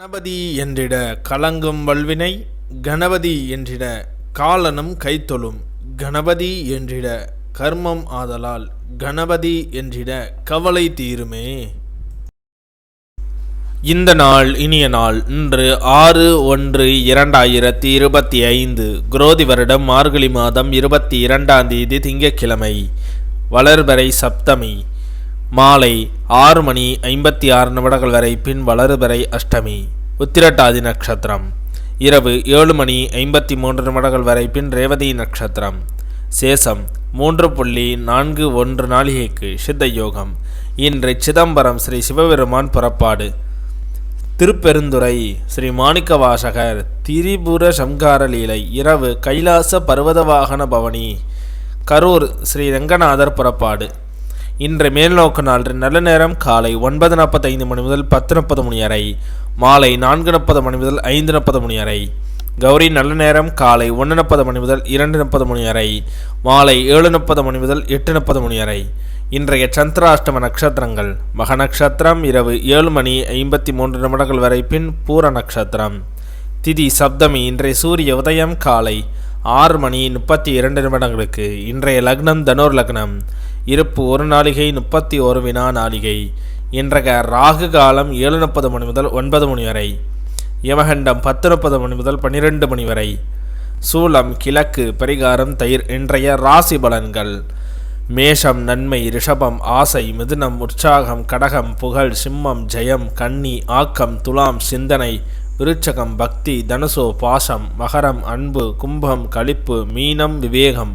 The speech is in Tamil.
கணபதி என்றிட கலங்கும் வல்வினை கணபதி என்றிட காலனும் கைத்தொழும். கணபதி என்றிட கர்மம் ஆதலால் கணபதி என்றிட கவலை தீருமே. இந்த நாள் இனிய நாள் இன்று ஆறு ஒன்று இரண்டாயிரத்தி இருபத்தி ஐந்து குரோதி வருடம் மார்கழி மாதம் இருபத்தி இரண்டாம் தேதி திங்கட்கிழமை வளர்பறை சப்தமி. மாலை ஆறு மணி ஐம்பத்தி ஆறு நிமிடங்கள் வரை பின் வளருவரை அஷ்டமி. உத்திரட்டாதி நட்சத்திரம் இரவு ஏழு மணி ஐம்பத்தி மூன்று நிமிடங்கள் வரை பின் ரேவதி நட்சத்திரம் சேஷம் மூன்று புள்ளி நான்கு ஒன்று நாளிகைக்கு சித்த யோகம் இன்று சிதம்பரம் ஸ்ரீ சிவபெருமான் புறப்பாடு. திருப்பெருந்துறை ஸ்ரீ மாணிக்க வாசகர் திரிபுர சம்கார லீலை. இரவு கைலாச பர்வத வாகன பவனி. கரூர் ஸ்ரீ ரங்கநாதர் புறப்பாடு. இன்று மேல்நோக்கு நாள் நல்ல நேரம். காலை ஒன்பது நாற்பத்தைந்து மணி முதல் பத்து நாற்பது மணி வரை. மாலை நான்கு நாற்பது மணி முதல் ஐந்து நாற்பது மணி வரை. கௌரி நல்ல நேரம். காலை ஒன்று நாற்பது மணி முதல் இரண்டு முப்பது மணி வரை. மாலை ஏழு முப்பது மணி முதல் எட்டு முப்பது மணி வரை. இன்றைய சந்திராஷ்டம நட்சத்திரங்கள். மக நட்சத்திரம். இரவு ஏழு மணி ஐம்பத்தி மூன்று நிமிடங்கள் வரை பின் பூர நட்சத்திரம். திதி சப்தமி. இன்றைய சூரிய உதயம். காலை ஆறு மணி முப்பத்தி இரண்டு நிமிடங்களுக்கு இன்றைய லக்னம் தனுர் லக்னம். இருப்பு ஒரு நாளிகை முப்பத்தி ஒரு வினா நாளிகை. இன்றைய ராகு காலம் ஏழு முப்பது மணி முதல் ஒன்பது மணி வரை. யமகண்டம் பத்து முப்பது மணி முதல் பன்னிரெண்டு மணி வரை. சூலம் கிழக்கு பரிகாரம் தயிர் இன்றைய ராசி பலன்கள். மேஷம் நன்மை ரிஷபம் ஆசை மிதுனம் உற்சாகம் கடகம் புகழ் சிம்மம் ஜெயம் கன்னி ஆக்கம் துலாம் சிந்தனை விருட்சகம் பக்தி தனுசு பாசம் மகரம் அன்பு கும்பம் களிப்பு மீனம் விவேகம்.